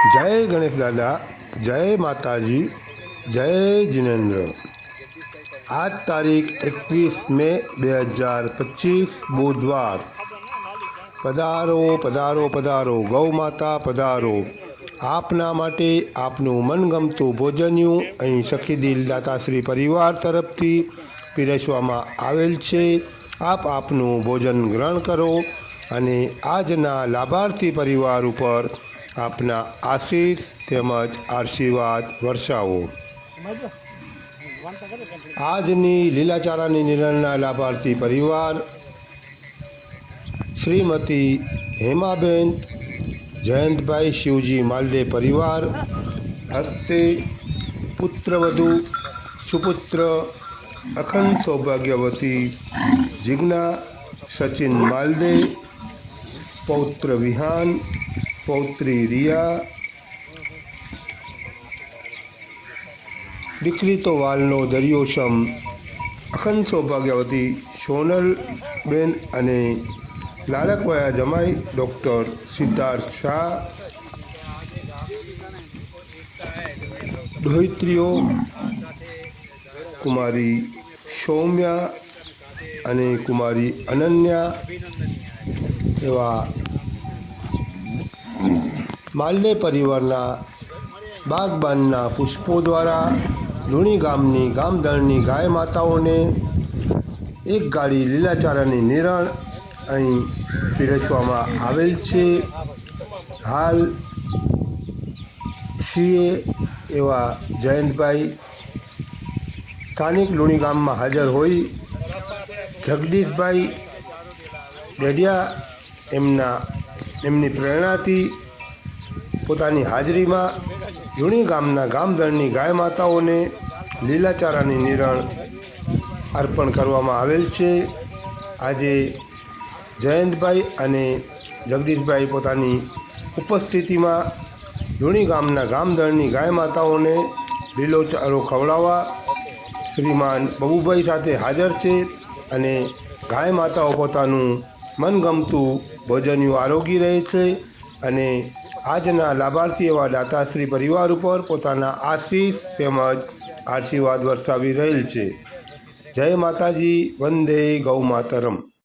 જય ગણેશ દાદા, જય માતાજી, જય જિનેન્દ્ર. આજ તારીખ એકવીસ મે બે હજાર પચીસ, બુધવાર. પધારો પધારો પધારો, ગૌ માતા, પધારો. આપના માટે આપનું મનગમતું ભોજન્યું અહીં સખીદિલ દાતાશ્રી પરિવાર તરફથી પીરસવામાં આવેલ છે. આપ આપનું ભોજન ગ્રહણ કરો અને આજના લાભાર્થી પરિવાર ઉપર આપના આશીષ તેમજ આશીર્વાદ વર્ષાવો. આજની લીલાચારાની નિરણના લાભાર્થી પરિવાર, શ્રીમતી હેમાબેન જયંતભાઈ શિવજી માલદે પરિવાર, હસ્તે પુત્રવધુ, સુપુત્ર, અખંડ સૌભાગ્યવતી જિજ્ઞા સચિન માલદે, પૌત્ર વિહાન પૌત્રી રિયા દીકરી તો વાલનો દરિયોશમ. અખંડ સૌભાગ્યવતી સોનલબેન અને લાલકવાયા જમાઈ ડૉક્ટર સિદ્ધાર્થ શાહ. ધોઈત્રીઓ કુમારી સૌમ્યા અને કુમારી અનન્યા એવા માલ્લે પરિવારના બાગબાનના પુષ્પો દ્વારા લુણી ગામની ગામદળની ગાય માતાઓને એક ગાડી લીલાચારાની નિરણ અહીં પીરસવામાં આવેલ છે. હાલ સીએ એવા જયંતભાઈ સ્થાનિક લુણી ગામમાં હાજર હોઈ જગદીશભાઈ ડેડિયા એમના, એમની પ્રેરણાથી પોતાની હાજરીમાં જૂણી ગામના ગામધણની ગાય માતાઓને લીલાચારાની નિરણ અર્પણ કરવામાં આવેલ છે. આજે જયંતભાઈ અને જગદીશભાઈ પોતાની ઉપસ્થિતિમાં જૂણી ગામના ગામધણની ગાય માતાઓને લીલો ચારો ખવડાવવા શ્રીમાન બબુભાઈ સાથે હાજર છે અને ગાય માતાઓ પોતાનું મનગમતું ભોજન્યું આરોગી રહે છે અને આજના લાભાર્થી એવા દાતાશ્રી પરિવાર ઉપર પોતાના આશીષ તેમજ આશીર્વાદ વરસાવી રહેલ છે. જય માતાજી, વંદે ગૌ માતરમ